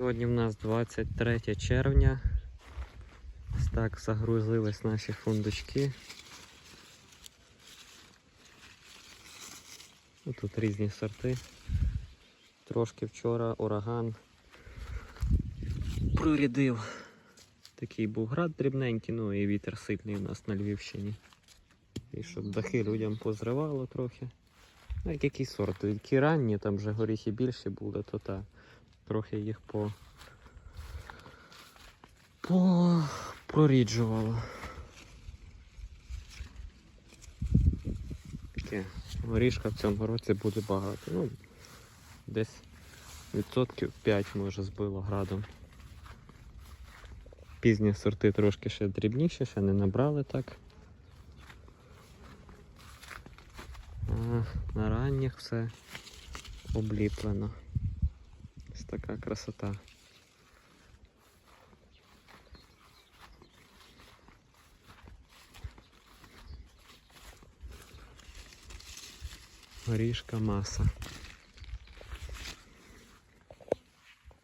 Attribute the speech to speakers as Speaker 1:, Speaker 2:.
Speaker 1: Сьогодні в нас 23 червня. Ось так загрузились наші фундучки. Тут різні сорти. Трошки вчора ураган прорядив. Такий був град дрібненький, ну і вітер сильний у нас на Львівщині. І щоб дахи людям позривало трохи. Як який сорт? Які ранні, там вже горіхи більші були, то та трохи їх по. по проріджувало. Таке горішка в цьому році буде багато. Ну, десь відсотків 5 може збило градом. Пізні сорти трошки ще дрібніші, ще не набрали так. А на ранніх все обліплено. Ось така красота. Горішка маса.